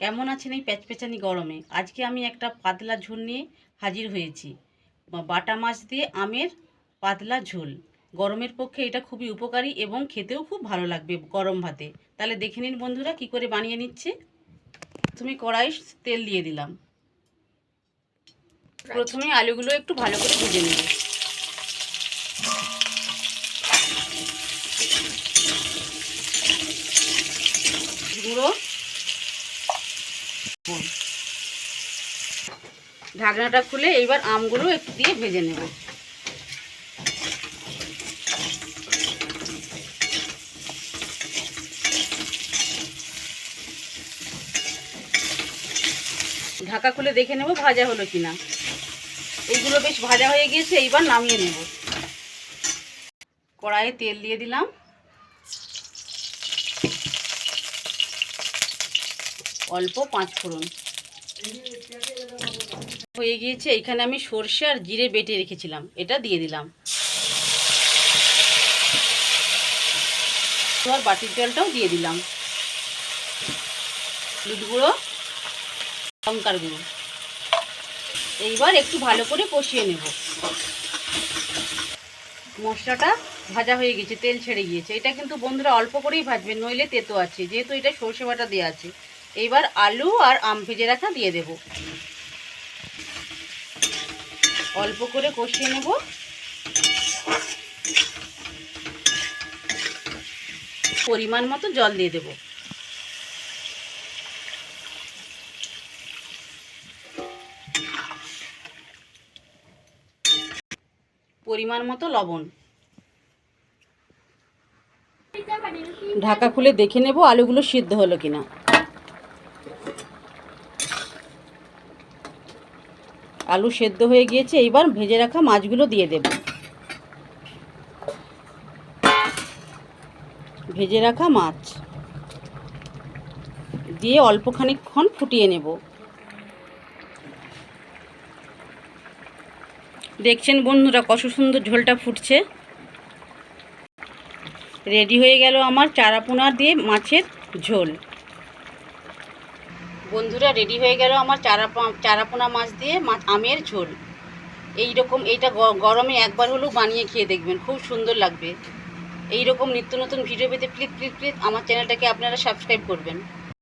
কেমন আছেন এই প্যাচপ্যাচানি গরমে? আজকে আমি একটা পাতলা ঝোল নিয়ে হাজির হয়েছি। বাটা মাছ দিয়ে আমের পাতলা ঝোল। গরমের পক্ষে এটা খুবই উপকারী এবং খেতেও খুব ভালো লাগবে গরম ভাতে। তাহলে দেখে নিন বন্ধুরা কি করে বানিয়ে নিচ্ছে। তুমি কড়াই তেল দিয়ে দিলাম। প্রথমে আলুগুলো একটু ভালো করে ভেজে নেব। গুঁড়ো। ঢাকনাটা খুলে এইবার আমগুলো একটু দিয়ে ভেজে নেব। ঢাকা খুলে দেখে নেব ভাজা হলো কিনা। এইগুলো বেশ ভাজা হয়ে গিয়েছে, এইবার নামিয়ে নেব। কড়াইয়ে তেল দিয়ে দিলাম। অল্প পাঁচ ফোড়ন। হয়ে গিয়েছে, এখানে আমি সর্ষে আর জিরে বেটে রেখেছিলাম, এটা দিয়ে দিলাম। এবার বাটির জলটাও দিয়ে দিলাম। দুধ গুঁড়ো, লঙ্কার গুঁড়ো। এইবার একটু ভালো করে কষিয়ে নেব। মশলাটা ভাজা হয়ে গেছে, তেল ছেড়ে গিয়েছে। এটা কিন্তু বন্ধুরা অল্প করেই ভাজবেন, নইলে তেতো আছে। যেহেতু এটা সর্ষে বাটা দেওয়া আছে এইবার আলু আর আম ভেজে রাখা দিয়ে দেব। অল্প করে কষিয়ে নেব। পরিমাণ মতো জল দিয়ে দেব। পরিমাণ মতো লবণ। ঢাকা খুলে দেখে নেব আলুগুলো সিদ্ধ হলো কিনা। আলু সেদ্ধ হয়ে গিয়েছে, এইবার ভেজে রাখা মাছগুলো দিয়ে দেব। ভেজে রাখা মাছ। দিয়ে অল্প খানিকক্ষণ ফুটিয়ে নেব। দেখছেন বন্ধুরা কত সুন্দর ঝোলটা ফুটছে। রেডি হয়ে গেল আমার চারাপোনা দিয়ে মাছের ঝোল। বন্ধুরা রেডি হয়ে গেল আমার চারা চারাপোনা মাছ দিয়ে মাছ আমের ঝোল। এই রকম এইটা গরমে একবার হলেও বানিয়ে খেয়ে দেখবেন, খুব সুন্দর লাগবে। এই রকম নিত্য নতুন ভিডিও পেতে প্লিজ প্লিজ প্লিজ আমার চ্যানেলটাকে আপনারা সাবস্ক্রাইব করবেন।